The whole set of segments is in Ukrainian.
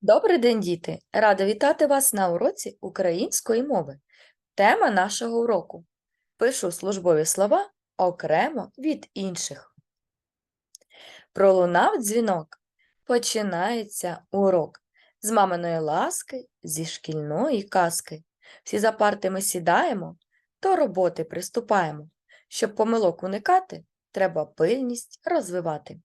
Добрий день, діти! Рада вітати вас на уроці української мови. Тема нашого уроку Пишу службові слова окремо від інших. Пролунав дзвінок. Починається урок з маминої ласки, зі шкільної казки. Всі за парти ми сідаємо, до роботи приступаємо. Щоб помилок уникати, треба пильність розвивати.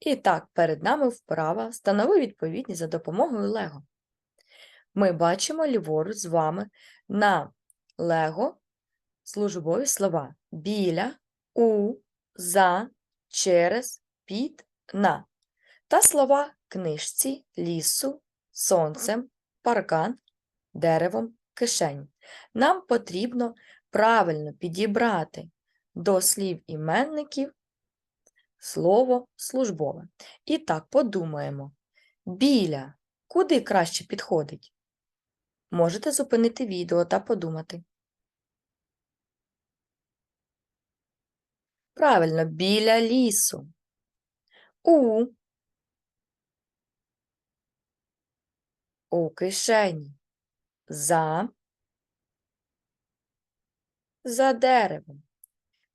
І так, перед нами вправа «Встанови відповідність за допомогою Лего. Ми бачимо ліворуч з вами на Лего службові слова біля, у, за, через, під, на та слова книжці, лісу, сонцем, паркан, деревом, кишень. Нам потрібно правильно підібрати до слів іменників слово службове. І так, подумаємо. Біля. Куди краще підходить? Можете зупинити відео та подумати. Правильно, біля лісу. У. У кишені. За. За деревом.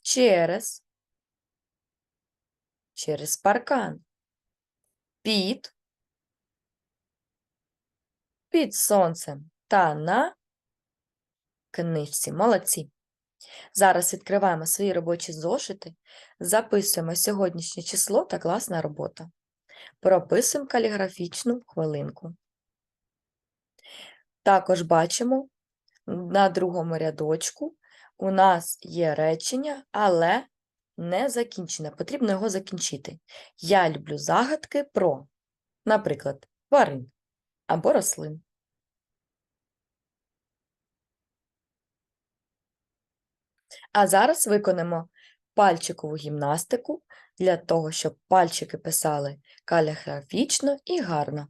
Через через паркан. Під, під сонцем та на книжці. Молодці. Зараз відкриваємо свої робочі зошити, записуємо сьогоднішнє число та класна робота. Прописуємо каліграфічну хвилинку. Також бачимо на другому рядочку у нас є речення, але не закінчене, потрібно його закінчити. Я люблю загадки про, наприклад, тварин або рослин. А зараз виконаємо пальчикову гімнастику для того, щоб пальчики писали каліграфічно і гарно.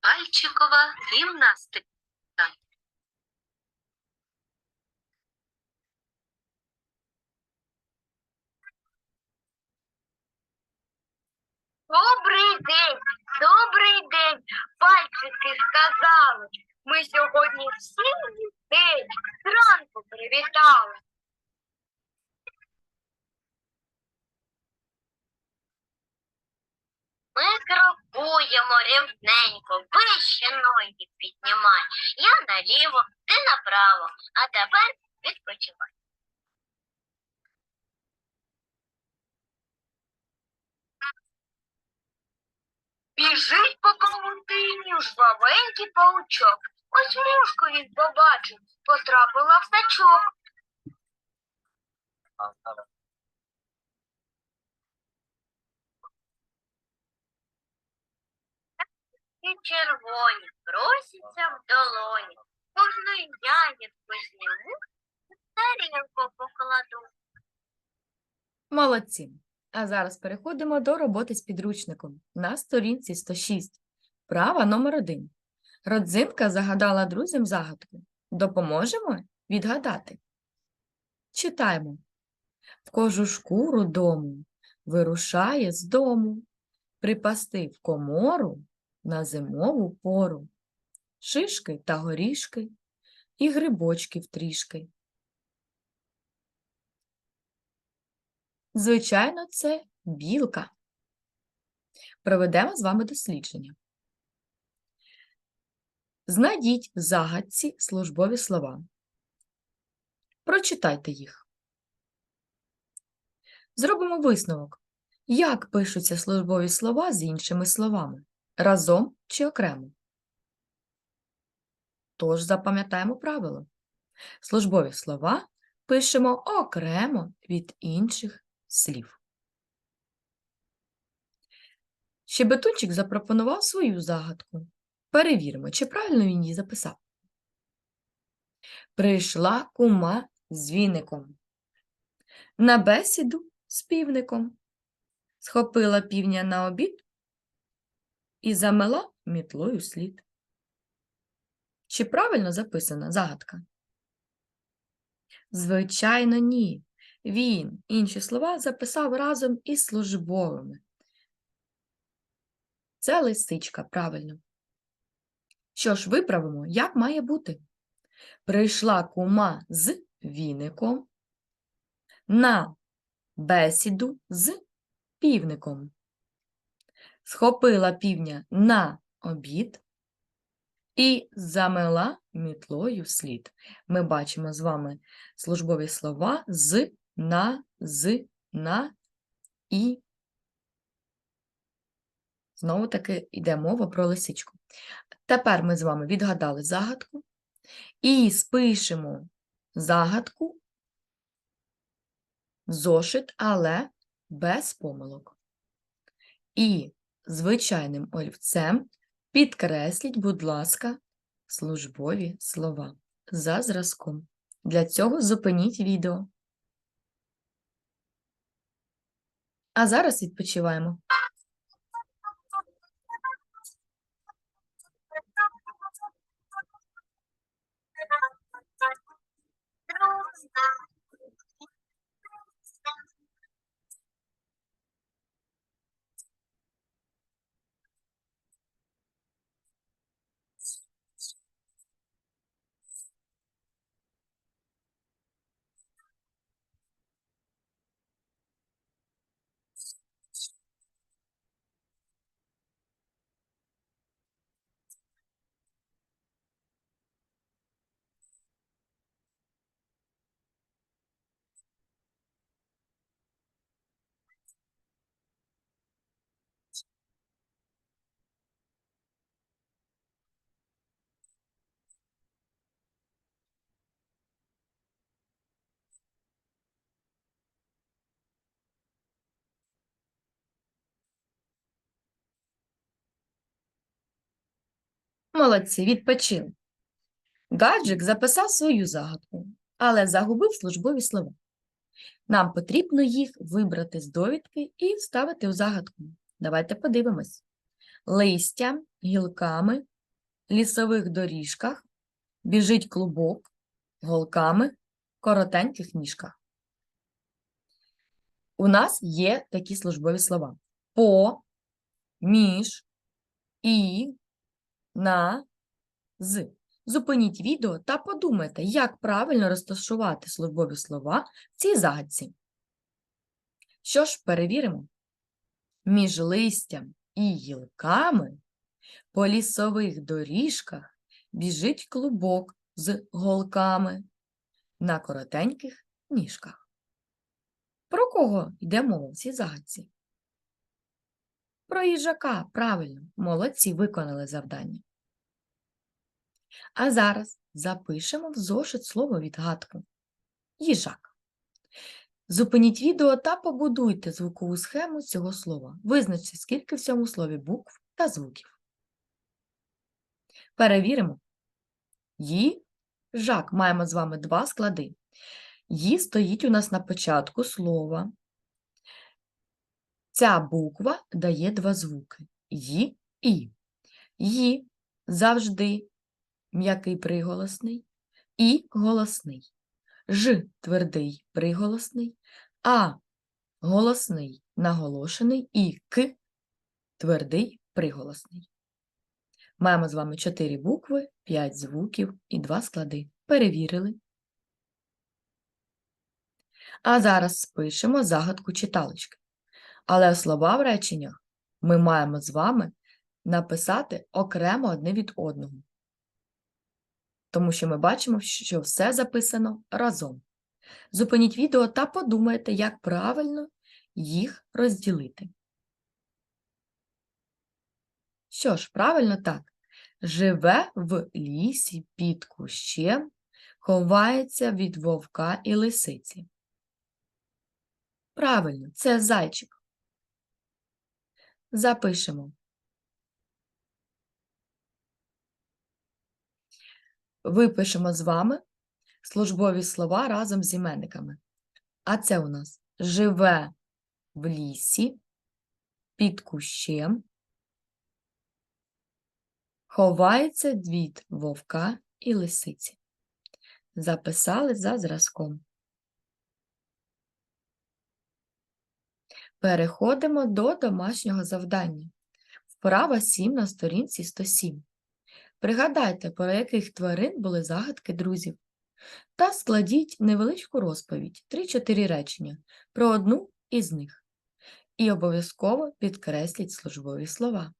Пальчикова гімнастика. Добрий день, добрий день, пальчики сказали. Ми сьогодні всіх дітей зранку привітали. Ми крокуємо рівненько, вище ноги піднімай. Я наліво, ти направо, а тепер відпочивай. Біжить по павутині жвавенький паучок. Ось мушку він побачив, потрапила в сачок. І червоні просяться в долоні. Кожну ягідку зніму, тарілку покладу. Молодці! А зараз переходимо до роботи з підручником на сторінці 106. Права номер 1. Родзинка загадала друзям загадку. Допоможемо відгадати. Читаємо. В кожу шкуру дому вирушає з дому, припасти в комору на зимову пору, шишки та горішки і грибочків трішки. Звичайно, це білка. Проведемо з вами дослідження. Знайдіть в загадці службові слова. Прочитайте їх. Зробимо висновок. Як пишуться службові слова з іншими словами? Разом чи окремо? Тож запам'ятаємо правило. Службові слова пишемо окремо від інших слів. Щебетунчик запропонував свою загадку. Перевіримо, чи правильно він її записав. Прийшла кума з віником. На бесіду з півником. Схопила півня на обід і замела мітлою слід. Чи правильно записана загадка? Звичайно, ні. Він інші слова записав разом із службовими. Це лисичка, правильно. Що ж, виправимо, як має бути? Прийшла кума з віником на бесіду з півником. Схопила півня на обід і замела мітлою слід. Ми бачимо з вами службові слова з, на, з, на і. Знову таки йде мова про лисичку. Тепер ми з вами відгадали загадку і спишемо загадку зошит, але без помилок. І звичайним олівцем підкресліть, будь ласка, службові слова за зразком. Для цього зупиніть відео. А зараз відпочиваємо. Молодці, відпочили. Гаджик записав свою загадку, але загубив службові слова. Нам потрібно їх вибрати з довідки і вставити у загадку. Давайте подивимось. Листя, гілками, лісових доріжках, біжить клубок, голками, коротеньких ніжках. У нас є такі службові слова: по, між, і, на, з. Зупиніть відео та подумайте, як правильно розташувати службові слова в цій загадці. Що ж, перевіримо. Між листям і гілками по лісових доріжках біжить клубок з голками на коротеньких ніжках. Про кого йде мова в цій загадці? Про їжака, правильно, молодці виконали завдання. А зараз запишемо в зошит слово відгадку. Їжак. Зупиніть відео та побудуйте звукову схему цього слова. Визначте, скільки в цьому слові букв та звуків. Перевіримо. Їжак. Маємо з вами два склади. Ї стоїть у нас на початку слова. Ця буква дає два звуки. Ї і. Ї завжди м'який приголосний і голосний. Ж твердий приголосний, а голосний наголошений і к твердий приголосний. Маємо з вами 4 букви, 5 звуків і 2 склади. Перевірили. А зараз спишемо загадку читалочки. Але слова в реченнях ми маємо з вами написати окремо одне від одного тому що ми бачимо, що все записано разом. Зупиніть відео та подумайте, як правильно їх розділити. Що ж, правильно так. Живе в лісі під кущем, ховається від вовка і лисиці. Правильно, це зайчик. Запишемо. випишемо з вами службові слова разом з іменниками. А це у нас живе в лісі, під кущем, ховається від вовка і лисиці. Записали за зразком. Переходимо до домашнього завдання. Вправа 7 на сторінці 107. Пригадайте, про яких тварин були загадки друзів. Та складіть невеличку розповідь 3-4 речення про одну із них. І обов'язково підкресліть службові слова.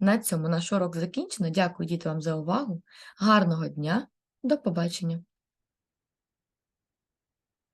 На цьому наш урок закінчено. Дякую діти вам за увагу. Гарного дня. До побачення.